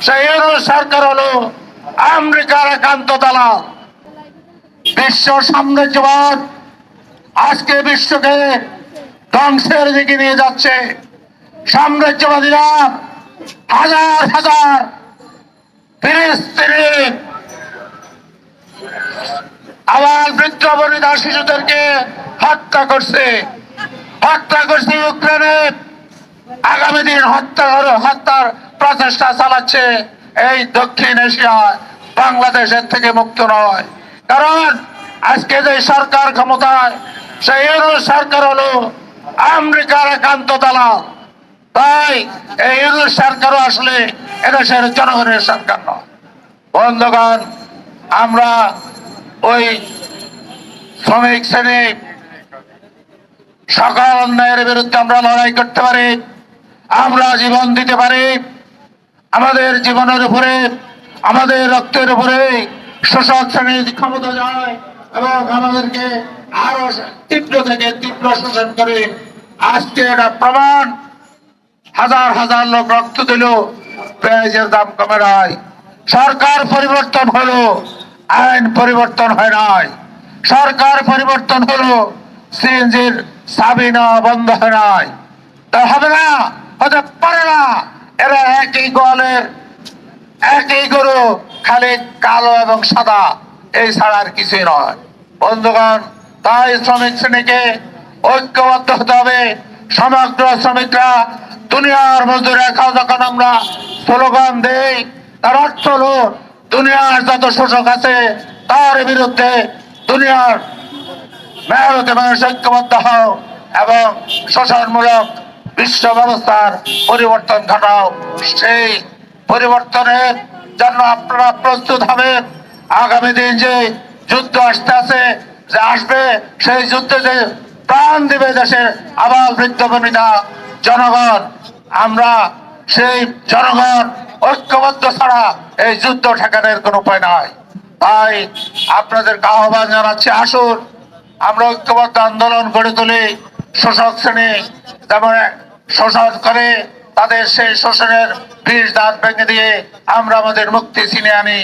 সরকার হলো আমেরিকার একান্ত দালাল। বিশ্ব সাম্রাজ্যবাদ আজকে বিশ্বকে ধ্বংসের দিকে নিয়ে যাচ্ছে। সাম্রাজ্যবাদীরা হাজার হাজার আবার বৃদ্ধ বনিতা শিশুদেরকে হত্যা করছে। হত্যা করছে ইউক্রেনে। আগামী দিন হত্যা হত্যার প্রচেষ্টা চালাচ্ছে এই দক্ষিণ এশিয়ায়, বাংলাদেশের থেকে মুক্ত নয়। কারণ আজকে যে সরকার ক্ষমতায়, সেই সরকার হলো আমেরিকার একান্ত দালাল। তাই এই সরকারও আসলে এদেশের জনগণের সরকার নয়। বন্ধুগণ, আমরা ওই শ্রমিক শ্রেণি সকল অন্যায়ের বিরুদ্ধে আমরা লড়াই করতে পারি, আমরা জীবন দিতে পারি। আমাদের জীবনের উপরে, আমাদের রক্তের উপরে শোষক শ্রেণির ক্ষমতা যায় এবং আমাদেরকে আরও তীব্র থেকে তীব্র শোষণ করে আজকে এটা প্রমাণ। হাজার হাজার লোক রক্ত দিল, পেঁয়াজের দাম কমে সরকার পরিবর্তন হলো, আইন পরিবর্তন হয় নাই, সরকার পরিবর্তন হলো, সিএনজির সাবিনা বন্ধ হয় নাই। তা হবে না, হতে পারে না। এরা একই গোয়ালের একই গরু, খালি কালো এবং সাদা। এই ছাড়া আর কিছুই নয়। বন্ধুগণ, তাই শ্রমিক শ্রেণীকে ঐক্যবদ্ধ হতে হবে। সমগ্র শ্রমিকরা দুনিয়ার মজদুরের খাওয়া যখন আমরা স্লোগান দেই। তার অর্থ হলো, দুনিয়ার যত শোষক আছে, তার বিরুদ্ধে দুনিয়ার মেয়রতে মানুষ ঐক্যবদ্ধ হও এবং শোষণমূলক বিশ্ব ব্যবস্থার পরিবর্তন ঘটাও। সেই পরিবর্তনের জন্য আপনারা প্রস্তুত হবেন। আগামী দিন যে যুদ্ধ আসতে আছে, যে আসবে, সেই যুদ্ধে যে প্রাণ দিবে দেশের আবার বৃদ্ধ বনিতা জনগণ, আমরা সেই জনগণ ঐক্যবদ্ধ ছাড়া এই যুদ্ধ ঠেকানোর কোনো উপায় নাই। তাই আপনাদেরকে আহ্বান জানাচ্ছি, আসুন, আমরা ঐক্যবদ্ধ আন্দোলন গড়ে তুলি। শোষক শ্রেণি যেমন শোষণ করে তাদের সেই শোষণের বিষ দাঁত ভেঙে দিয়ে আমরা আমাদের মুক্তি ছিনে আনি।